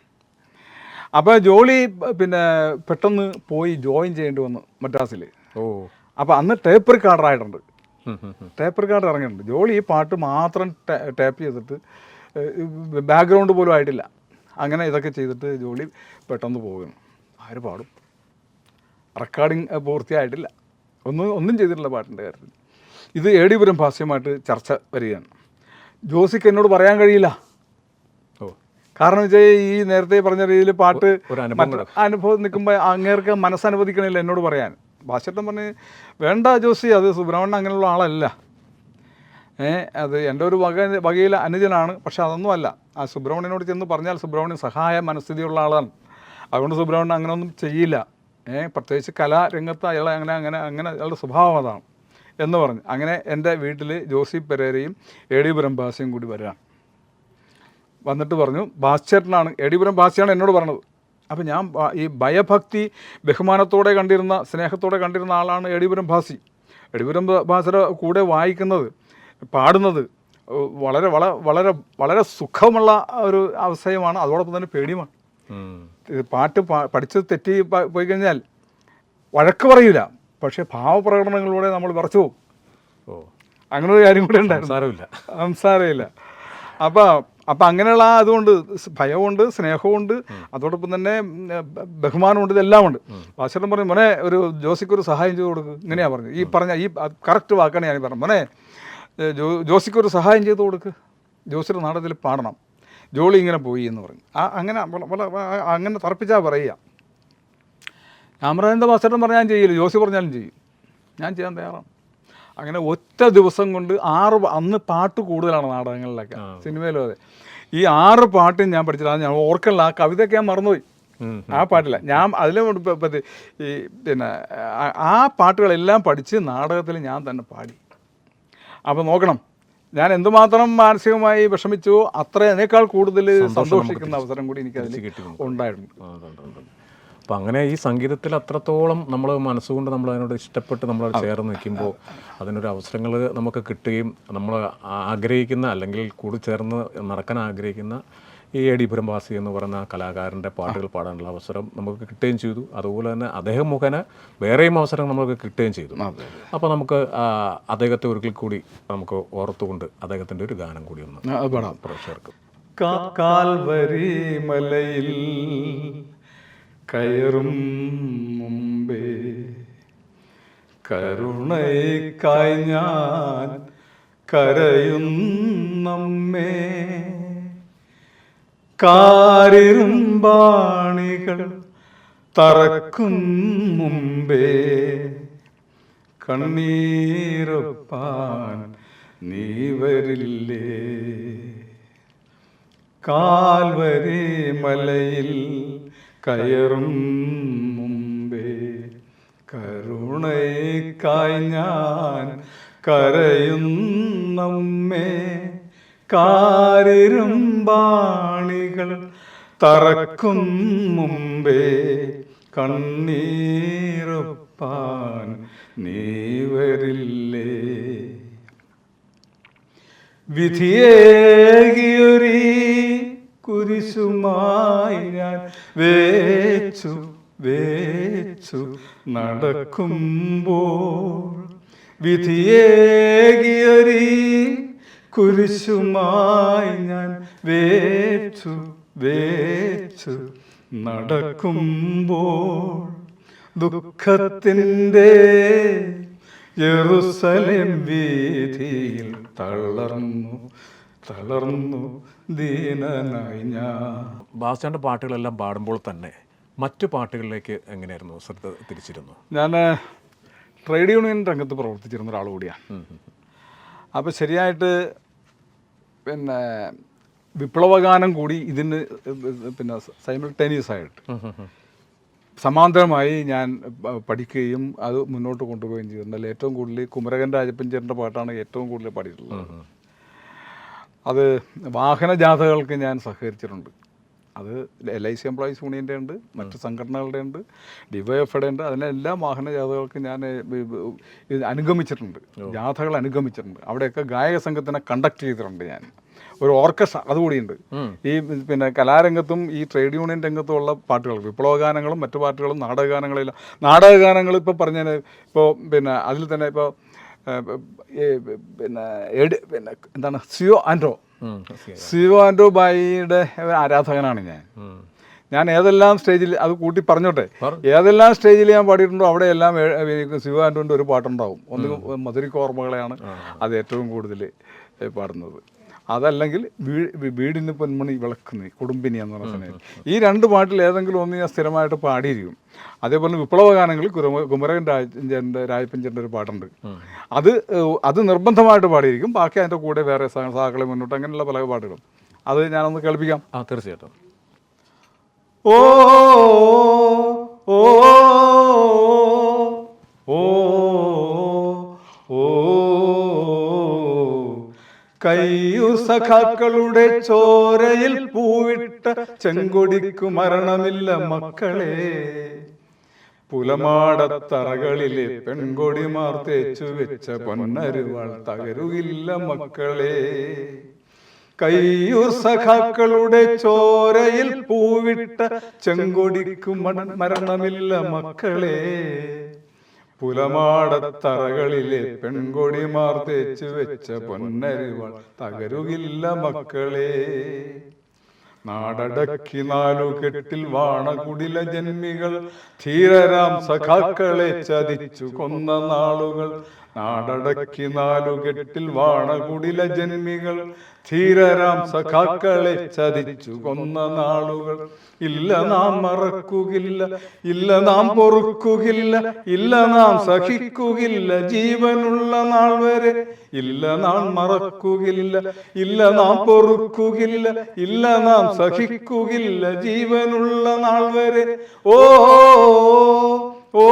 അപ്പോൾ ജോളി പിന്നെ പെട്ടെന്ന് പോയി ജോയിൻ ചെയ്യേണ്ടി വന്നു മദ്രാസിൽ ഓ. അപ്പോൾ അന്ന് ടേപ്പ് റെക്കോർഡറായിട്ടുണ്ട്. ടേപ്പ് റെക്കോർഡർ ഇറങ്ങിയിട്ടുണ്ട്. ജോളി ഈ പാട്ട് മാത്രം ടേപ്പ് ചെയ്തിട്ട് ബാക്ക്ഗ്രൗണ്ട് പോലും ആയിട്ടില്ല. അങ്ങനെ ഇതൊക്കെ ചെയ്തിട്ട് ജോളി പെട്ടെന്ന് പോകുന്നു ആര് പാടും? റെക്കോർഡിങ് പൂർത്തിയായിട്ടില്ല. ഒന്നും ഒന്നും ചെയ്തിട്ടില്ല പാട്ടിന്റെ കാര്യത്തിൽ. ഇത് ഏടിപുരം ഭാസ്യമായിട്ട് ചർച്ച വരികയാണ്. ജോസിക്ക് എന്നോട് പറയാൻ കഴിയില്ല. ഓ. കാരണം വെച്ചാൽ ഈ നേരത്തെ പറഞ്ഞ രീതിയിൽ പാട്ട് അനുഭവം നിൽക്കുമ്പോൾ അങ്ങേർക്ക് മനസ്സനുവദിക്കണില്ല എന്നോട് പറയാൻ. ഭാഷട്ടൻ പറഞ്ഞ് വേണ്ട ജോസി അത് സുബ്രഹ്മണ്യൻ അങ്ങനെയുള്ള ആളല്ല. ഏ അത് എന്റെ ഒരു വക വകയിൽ അനുജനാണ് പക്ഷെ അതൊന്നും അല്ല. ആ സുബ്രഹ്മണ്യനോട് ചെന്ന് പറഞ്ഞാൽ സുബ്രഹ്മണ്യൻ സഹായ മനസ്ഥിതിയുള്ള ആളാണ്. അതുകൊണ്ട് സുബ്രഹ്മണ്യൻ അങ്ങനെയൊന്നും ചെയ്യില്ല. പ്രത്യേകിച്ച് കലാരംഗത്ത് അയാളെ അങ്ങനെ അങ്ങനെ അങ്ങനെ അയാളുടെ സ്വഭാവം അതാണ് എന്ന് പറഞ്ഞു. അങ്ങനെ എന്റെ വീട്ടിൽ ജോസി പെരേരയും എ ഡി ഭാഷയും കൂടി വരികയാണ് വന്നിട്ട് പറഞ്ഞു ഭാസ്ചേട്ടനാണ് എ ഡി ഭാസ്യാണ് എന്നോട് പറഞ്ഞത്. അപ്പം ഞാൻ ഈ ഭയഭക്തി ബഹുമാനത്തോടെ കണ്ടിരുന്ന സ്നേഹത്തോടെ കണ്ടിരുന്ന ആളാണ് എടിപുരം ഭാസി എടിപുരം ഭാസിയുടെ കൂടെ വായിക്കുന്നത് പാടുന്നത് വളരെ വള വളരെ വളരെ സുഖമുള്ള ഒരു അവസ്ഥയുമാണ് അതോടൊപ്പം തന്നെ പേടിയുമാണ്. പാട്ട് പാ പഠിച്ച് തെറ്റി പോയി കഴിഞ്ഞാൽ വഴക്ക് പറയില്ല പക്ഷേ ഭാവപ്രകടനങ്ങളിലൂടെ നമ്മൾ വിറച്ചു പോകും. ഓ. അങ്ങനെ ഒരു കാര്യം കൂടെ ഉണ്ടായിരുന്നു. സാരമില്ല സംസാരമില്ല. അപ്പോൾ അപ്പം അങ്ങനെയുള്ള ആ അതുകൊണ്ട് ഭയമുണ്ട് സ്നേഹമുണ്ട് അതോടൊപ്പം തന്നെ ബഹുമാനമുണ്ട് ഇതെല്ലാം ഉണ്ട് വാശരം പറഞ്ഞു മോനെ ഒരു ജോസിക്ക് ഒരു സഹായം ചെയ്ത് കൊടുക്കുക ഇങ്ങനെയാണ് പറഞ്ഞു ഈ പറഞ്ഞ ഈ കറക്റ്റ് വാക്കാണ് ഞാൻ പറഞ്ഞു മോനെ ജോസിക്ക് ഒരു സഹായം ചെയ്ത് കൊടുക്കുക ജോസിയുടെ നാടകത്തിൽ പാടണം. ജോളി ഇങ്ങനെ പോയി എന്ന് പറഞ്ഞു. ആ അങ്ങനെ അങ്ങനെ തറപ്പിച്ചാൽ പറയുക. രാമരാജന്റെ ഭാസ്കരൻ പറഞ്ഞാൽ ഞാൻ ചെയ്യില്ല. ജോസി പറഞ്ഞാലും ചെയ്യും. ഞാൻ ചെയ്യാൻ തയ്യാറാണ്. അങ്ങനെ ഒറ്റ ദിവസം കൊണ്ട് ആറ് അന്ന് പാട്ട് കൂടുതലാണ് നാടകങ്ങളിലൊക്കെ സിനിമയിലും അതെ. ഈ ആറ് പാട്ടും ഞാൻ പഠിച്ചില്ല. ഞാൻ ഓർക്കണില്ല ആ കവിതയൊക്കെ ഞാൻ മറന്നുപോയി. ആ പാട്ടില്ല. ഞാൻ അതിലും ഈ പിന്നെ ആ- ആ പാട്ടുകളെല്ലാം പഠിച്ച് നാടകത്തിൽ ഞാൻ തന്നെ പാടി. അപ്പോൾ നോക്കണം. ഞാൻ എന്തുമാത്രം മാനസികമായി വിഷമിച്ചു അത്ര അതിനേക്കാൾ കൂടുതൽ സന്തോഷിക്കുന്ന അവസരം കൂടി എനിക്ക് അതിൽ ഉണ്ടായിട്ടുണ്ട്. അപ്പം അങ്ങനെ ഈ സംഗീതത്തിൽ അത്രത്തോളം നമ്മൾ മനസ്സുകൊണ്ട് നമ്മൾ അതിനോട് ഇഷ്ടപ്പെട്ട് നമ്മൾ ചേർന്ന് നിൽക്കുമ്പോൾ അതിനൊരു അവസരങ്ങൾ നമുക്ക് കിട്ടുകയും നമ്മൾ ആഗ്രഹിക്കുന്ന അല്ലെങ്കിൽ കൂടി ചേർന്ന് നടക്കാൻ ആഗ്രഹിക്കുന്ന ഈ എ. ഡി. വാസി എന്ന് പറയുന്ന കലാകാരന്റെ പാട്ടുകൾ പാടാനുള്ള അവസരം നമുക്ക് കിട്ടുകയും ചെയ്തു. അതുപോലെ തന്നെ അദ്ദേഹം മുഖേന വേറെയും അവസരം നമുക്ക് കിട്ടുകയും ചെയ്തു. അപ്പോൾ നമുക്ക് അദ്ദേഹത്തെ ഒരിക്കൽ കൂടി നമുക്ക് ഓർത്തുകൊണ്ട് അദ്ദേഹത്തിന്റെ ഒരു ഗാനം കൂടി ഒന്ന് പ്രേക്ഷകർക്ക്. കാൽവരി മലയിൽ കയറും മുമ്പേ കരുണയ്ക്കായി ഞാൻ കരയുന്നമ്മേ. കാരിരുമ്പാണികൾ തറക്കും മുമ്പേ കണ്ണീരൊപ്പാൻ നീ വരില്ലേ? കാൽവരി മലയിൽ കയറും മുമ്പേ കരുണയ്ക്കായി ഞാൻ കരയുന്നമ്മേ. കാരിരുമ്പാണികൾ തറക്കും മുമ്പേ കണ്ണീരൊപ്പാൻ നീ വരില്ലേ? വിധിയേകിയൊരീ കുരിശുമായി ഞാൻ വേച്ചു വേച്ചു നടക്കുമ്പോൾ വിധിയേകിയൊരീ കുരിശുമായി ഞാൻ വേച്ചു വേച്ചു നടക്കുമ്പോൾ ദുഃഖത്തിന്റെ യെറുസലേം വീതിയിൽ തളർന്നു തളർന്നു ദീനനായി ഞാൻ. ബാസ്റ്റാന്റെ പാട്ടുകളെല്ലാം പാടുമ്പോൾ തന്നെ മറ്റു പാട്ടുകളിലേക്ക് എങ്ങനെയായിരുന്നു ശ്രദ്ധ തിരിച്ചിരുന്നു? ഞാൻ ട്രേഡ് യൂണിയൻ രംഗത്ത് പ്രവർത്തിച്ചിരുന്ന ഒരാൾ കൂടിയാണ്. അപ്പോൾ ശരിയായിട്ട് പിന്നെ വിപ്ലവഗാനം കൂടി ഇതിന് പിന്നെ സൈമിൾട്ടേനിയസ് ആയിട്ട്. സമാന്തരമായി ഞാൻ പഠിക്കുകയും അത് മുന്നോട്ട് കൊണ്ടുപോവുകയും ചെയ്തിട്ടുണ്ട് എന്നാൽ ഏറ്റവും കൂടുതൽ കുമരകൻ രാജപ്പഞ്ചേട്ടന്റെ പാട്ടാണ് ഏറ്റവും കൂടുതൽ പാടിയിട്ടുള്ളത്. അത് വാഹന ജാഥകൾക്ക് ഞാൻ സഹകരിച്ചിട്ടുണ്ട്. അത് എൽ ഐ സി എംപ്ലോയീസ് യൂണിയന്റെ ഉണ്ട് മറ്റ് സംഘടനകളുടെ ഉണ്ട് ഡിവൈഎഫ്ഐയുടെ ഉണ്ട്. അതിനെല്ലാം വാഹന ജാഥകൾക്കും ഞാൻ അനുഗമിച്ചിട്ടുണ്ട്. ജാഥകൾ അനുഗമിച്ചിട്ടുണ്ട്. അവിടെയൊക്കെ ഗായക സംഘത്തിനെ കണ്ടക്ട് ചെയ്തിട്ടുണ്ട് ഞാൻ. ഒരു ഓർക്കസ്ട്ര അതുകൂടിയുണ്ട്. ഈ പിന്നെ കലാരംഗത്തും ഈ ട്രേഡ് യൂണിയൻ രംഗത്തും ഉള്ള പാട്ടുകൾ വിപ്ലവഗാനങ്ങളും മറ്റു പാട്ടുകളും നാടകഗാനങ്ങളിലും നാടകഗാനങ്ങൾ ഇപ്പോൾ പറഞ്ഞാൽ ഇപ്പോൾ പിന്നെ അതിൽ തന്നെ ഇപ്പോൾ പിന്നെ എഡ് പിന്നെ എന്താണ് സിയോ ആൻഡ്രോ. സിയോ ആൻഡ്രോ ബായിയുടെ ആരാധകനാണ് ഞാൻ. ഞാൻ ഏതെല്ലാം സ്റ്റേജിൽ അത് കൂട്ടി പറഞ്ഞോട്ടെ. ഏതെല്ലാം സ്റ്റേജിൽ ഞാൻ പാടിയിട്ടുണ്ടോ അവിടെ എല്ലാം എനിക്ക് ശിവ ആന്റോന്റെ ഒരു പാട്ടുണ്ടാവും. ഒന്ന് മധുരിക്ക ഓർമ്മകളെയാണ് അത് ഏറ്റവും കൂടുതൽ പാടുന്നത്. അതല്ലെങ്കിൽ വീടിന് പൊന്മണി വിളക്കുന്നു കുടുംബിനി എന്ന് പറഞ്ഞ ഈ രണ്ട് പാട്ടിൽ ഏതെങ്കിലും ഒന്ന് ഞാൻ സ്ഥിരമായിട്ട് പാടിയിരിക്കും അതേപോലെ വിപ്ലവ ഗാനങ്ങൾ കുരമ- കുമരകൻ രാജന്റെ രാജപ്പഞ്ചന്റെ ഒരു പാട്ടുണ്ട് അത് അത് നിർബന്ധമായിട്ട് പാടിയിരിക്കും ബാക്കി അതിന്റെ കൂടെ വേറെ സഹ- സഹാക്കളെ മുന്നോട്ട് അങ്ങനെയുള്ള പല പാട്ടുകളും അത് ഞാനൊന്ന് കേൾപ്പിക്കാം ആ തീർച്ചയായിട്ടും ഓ ഓ ഓ ഓ സഖാക്കളുടെ ചോരയിൽ പൂവിട്ട ചെങ്കൊടിക്കു മരണമില്ല മക്കളെ. പുലമാടത്തറകളിലെ പെൺകൊടിമാർ തേച്ചു വെച്ച പൊന്നരുവാൾ തകരുകില്ല മക്കളെ. കയ്യൂർ സഖാക്കളുടെ ചോരയിൽ പൂവിട്ട ചെങ്കൊടിക്കു മരണമില്ല മക്കളെ. പുലമാടത്തറകളിലെ പെൺകൊടിമാർ തേച്ചു വെച്ച പൊന്നരുവാൾ തകരുകില്ല മക്കളെ. നാടടക്കി നാലു കെട്ടിൽ വാണകുടില ജന്മികൾ ധീരരാം സഖാക്കളെ ചതിച്ചു കൊന്ന നാളുകൾ. നാടടക്കി നാലു കെട്ടിൽ വാണകുടില ജന്മികൾ ധീരരാം സഖാക്കളെ ചതിച്ചു കൊന്ന നാളുകൾ. ഇല്ല നാം മറക്കുകില്ല ഇല്ല നാം പൊറുക്കുകില്ല ഇല്ല നാം സഹിക്കുകില്ല ജീവനുള്ള നാൾ വരെ. ഇല്ല നാം മറക്കുകില്ല ഇല്ല നാം പൊറുക്കുകില്ല ഇല്ല നാം സഹിക്കുകില്ല ജീവനുള്ള നാൾ വരെ. ഓ ഓ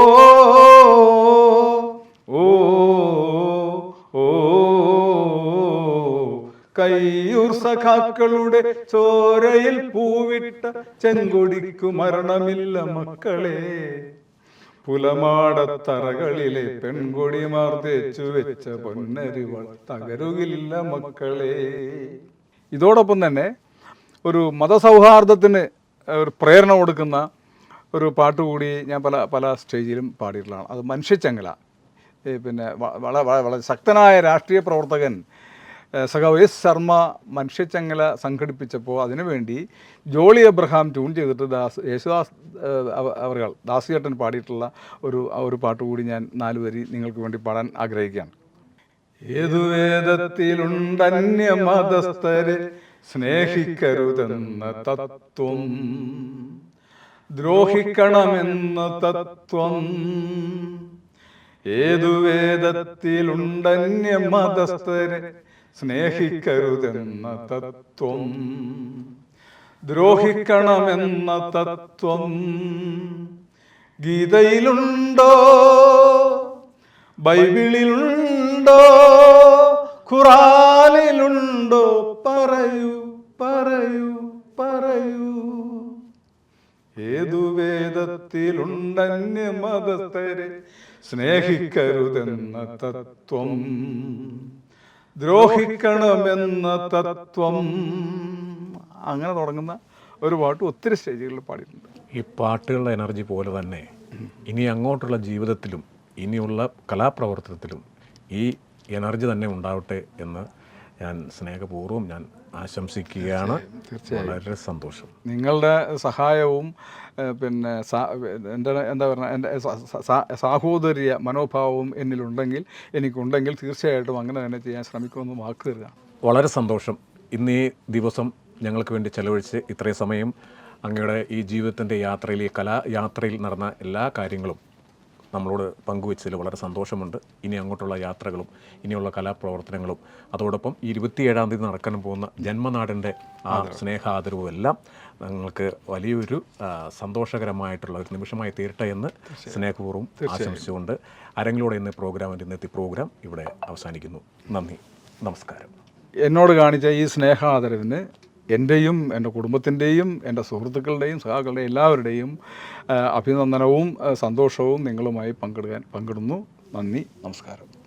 ഓ ഓ കയ്യൂർ സഖാക്കളുടെ ചോരയിൽ പൂവിട്ട ചെങ്കൊടിക്കു മരണമില്ല മക്കളെ. പുലമാടത്തറകളിലെ പെൺകൊടിമാർ തേച്ചു വെച്ച പൊന്നരിവൾ തകരുകില്ല മക്കളെ. ഇതോടൊപ്പം തന്നെ ഒരു മതസൗഹാർദ്ദത്തിന് ഒരു പ്രേരണ കൊടുക്കുന്ന ഒരു പാട്ട് കൂടി ഞാൻ പല പല സ്റ്റേജിലും പാടിയിട്ടുള്ളതാണ്. അത് മനുഷ്യച്ചങ്ങല. പിന്നെ വളരെ വളരെ ശക്തനായ രാഷ്ട്രീയ പ്രവർത്തകൻ സഖാവ് എസ് ശർമ്മ മനുഷ്യച്ചങ്ങല സംഘടിപ്പിച്ചപ്പോൾ അതിനുവേണ്ടി ജോളി എബ്രഹാം ട്യൂൺ ചെയ്തിട്ട് ദാസ് യേശുദാസ് അവർ ദാസിയേട്ടൻ പാടിയിട്ടുള്ള ഒരു ഒരു പാട്ട് കൂടി ഞാൻ നാല് വരി നിങ്ങൾക്ക് വേണ്ടി പാടാൻ ആഗ്രഹിക്കുകയാണ്. ഏതു വേദത്തിലുണ്ടന്യ മതസ്ഥരെ സ്നേഹിക്കരുതെന്ന തത്വം ദ്രോഹിക്കണമെന്ന തത്വം. ഏതു വേദത്തിലുണ്ടന്യ മതസ്ഥരെ സ്നേഹിക്കരുതെന്ന തത്വം. ദ്രോഹിക്കണമെന്ന തത്വം. ഗീതയിലുണ്ടോ? ബൈബിളിലുണ്ടോ? ഖുറാനിലുണ്ടോ? പറയൂ പറയൂ പറയൂ. ഏതു വേദത്തിലുണ്ടന്യ മതസ്ഥരെ സ്നേഹിക്കരുതെന്ന തത്വം. ദ്രോഹിക്കണമെന്ന തത്വം. അങ്ങനെ തുടങ്ങുന്ന ഒരു പാട്ട് ഒത്തിരി സ്റ്റേജുകളിൽ പാടിയിട്ടുണ്ട്. ഈ പാട്ടുകളുടെ എനർജി പോലെ തന്നെ ഇനി അങ്ങോട്ടുള്ള ജീവിതത്തിലും ഇനിയുള്ള കലാപ്രവർത്തനത്തിലും ഈ എനർജി തന്നെ ഉണ്ടാവട്ടെ എന്ന് ഞാൻ സ്നേഹപൂർവം ഞാൻ ആശംസിക്കുകയാണ്. വളരെ സന്തോഷം. നിങ്ങളുടെ സഹായവും പിന്നെ എന്റെ എന്താ പറയുക എന്റെ സാഹോദര്യ മനോഭാവവും എന്നിലുണ്ടെങ്കിൽ എനിക്കുണ്ടെങ്കിൽ തീർച്ചയായിട്ടും അങ്ങനെ തന്നെ ചെയ്യാൻ ശ്രമിക്കുമെന്ന് വാക്ക് തരിക. വളരെ സന്തോഷം. ഇന്ന് ഈ ദിവസം ഞങ്ങൾക്ക് വേണ്ടി ചെലവഴിച്ച് ഇത്രയും സമയം അങ്ങയുടെ ഈ ജീവിതത്തിന്റെ യാത്രയിൽ ഈ കലാ യാത്രയിൽ നടന്ന എല്ലാ കാര്യങ്ങളും നമ്മളോട് പങ്കുവച്ചതിൽ വളരെ സന്തോഷമുണ്ട്. ഇനി അങ്ങോട്ടുള്ള യാത്രകളും ഇനിയുള്ള കലാപ്രവർത്തനങ്ങളും അതോടൊപ്പം ഈ ഇരുപത്തിയേഴാം തീയതി നടക്കാൻ പോകുന്ന ജന്മനാടിന്റെ ആ സ്നേഹാദരവും എല്ലാം ഞങ്ങൾക്ക് വലിയൊരു സന്തോഷകരമായിട്ടുള്ള ഒരു നിമിഷമായി തീരട്ടെ എന്ന് സ്നേഹപൂർവം ആശംസിച്ചുകൊണ്ട് അരങ്ങിലൂടെ ഇന്ന് പ്രോഗ്രാമിന്റെ ഇന്നത്തെ പ്രോഗ്രാം ഇവിടെ അവസാനിക്കുന്നു. നന്ദി. നമസ്കാരം. എന്നോട് കാണിച്ച ഈ സ്നേഹാദരവിന് എന്റെയും എന്റെ കുടുംബത്തിന്റെയും എന്റെ സുഹൃത്തുക്കളുടെയും സഹാക്കളുടെയും എല്ലാവരുടെയും അഭിനന്ദനവും സന്തോഷവും നിങ്ങളുമായി പങ്കിടുവാൻ പങ്കിടുന്നു. നന്ദി നമസ്കാരം.